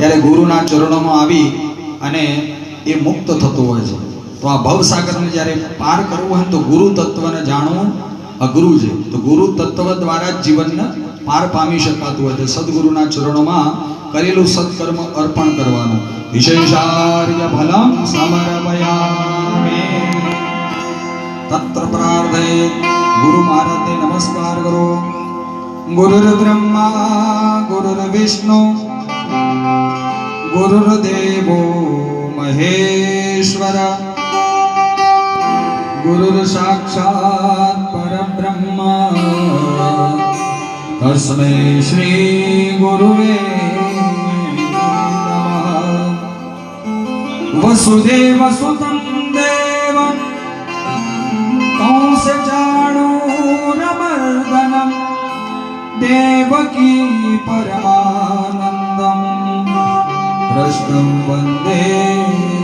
ત્યારે ગુરુના ચરણોમાં આવી અને એ મુક્ત થતું હોય છે. તો આ ભવસાગરને જ્યારે પાર કરવું હોય તો ગુરુ તત્વને જાણવું અઘરું છે. તો ગુરુ તત્વ દ્વારા જ જીવનને પાર પામી શકાતું હોય છે. સદગુરુના ચરણોમાં કરેલું સત્કર્મ અર્પણ કરવાનું. વિશેષાર્ય ફલમ સમર્પયામિ તત્ર પ્રાર્થે ગુરુ મહારાજને નમસ્કાર કરો. ગુરુર બ્રહ્મા ગુરુર વિષ્ણુ ગુરુર્દેવો મહેશ્વર ગુરુર સાક્ષાત પરબ્રહ્મ તસ્મે શ્રી ગુરુવે વસુદેવ સુતમ દેવ કૌંસ ચાણૂરમર્દનમ દેવકી પરમાન कृष्णं वन्दे